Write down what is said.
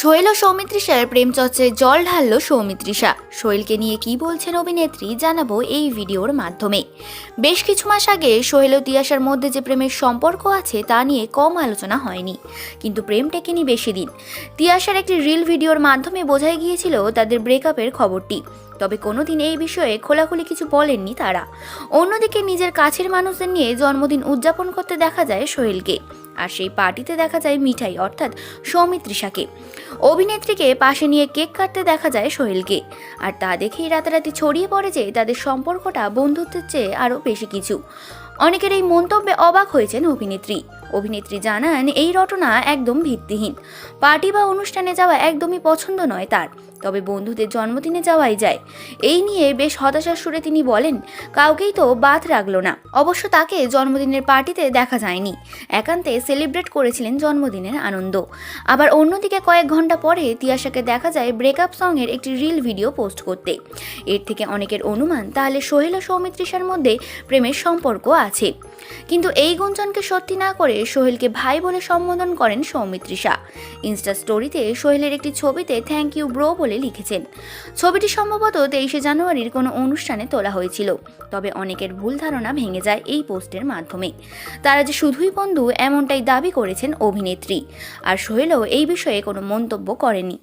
সোহেল ও প্রেম চর্চায় জল ঢালল সৌমিত্রিষা সোহেলকে নিয়ে কি বলছেন অভিনেত্রী জানাব এই ভিডিওর মাধ্যমে। বেশ কিছু মাস আগে শৈল ও তিয়াশার মধ্যে যে প্রেমের সম্পর্ক আছে তা নিয়ে কম আলোচনা হয়নি, কিন্তু প্রেম টেকেনি বেশি দিন। তিয়াসার একটি রিল ভিডিওর মাধ্যমে বোঝাই গিয়েছিল তাদের ব্রেকআপের খবরটি। তবে কোনোদিন এই বিষয়ে খোলাখুলি কিছু বলেননি তারা। অন্যদিকে নিজের কাছের মানুষদের নিয়ে জন্মদিন উদযাপন করতে দেখা যায় সোহেলকে, আর সেই পার্টিতে দেখা যায় মিঠাই, অর্থাৎ সৌমিত্রিষাকে অভিনেত্রীকে পাশে নিয়ে কেক কাটতে দেখা যায় সোহেলকে, আর তা দেখেই রাতারাতি ছড়িয়ে পড়ে যে তাদের সম্পর্কটা বন্ধুত্বের চেয়ে আরও বেশি কিছু। অনেকের এই মন্তব্যে অবাক হয়েছেন অভিনেত্রী। অভিনেত্রী জানান, এই রটনা একদম ভিত্তিহীন। পার্টি বা অনুষ্ঠানে যাওয়া একদমই পছন্দ নয় তার। তবে বন্ধুদের জন্মদিনে যাওয়াই যায়। এই নিয়ে বেশ হতাশার সুরে তিনি বলেন, কাউকেই তো বাদ রাখল না। অবশ্য তাকে জন্মদিনের পার্টিতে দেখা যায়নি। একান্তে সেলিব্রেট করেছিলেন জন্মদিনের আনন্দ। আবার অন্যদিকে কয়েক ঘণ্টা পরে তিয়াশাকে দেখা যায় ব্রেকআপ সংয়ের একটি রিল ভিডিও পোস্ট করতে। এর থেকে অনেকের অনুমান, তাহলে সোহেল ও সৌমিত্রিষার মধ্যে প্রেমের সম্পর্ক আছে। কিন্তু এই গুঞ্জনকে সত্যি না করে সোহেলকে ভাই বলে সম্বোধন করেন সৌমিত্রিষা ইনস্টা স্টোরিতে সোহেলের একটি ছবিতে থ্যাংক ইউ ব্রো বলে লিখেছেন। ছবিটি সম্ভবত তেইশে জানুয়ারির কোনো অনুষ্ঠানে তোলা হয়েছিল। তবে অনেকের ভুল ধারণা ভেঙে যায় এই পোস্টের মাধ্যমে। তারা যে শুধুই বন্ধু, এমনটাই দাবি করেছেন অভিনেত্রী। আর সোহেলও এই বিষয়ে কোনো মন্তব্য করেনি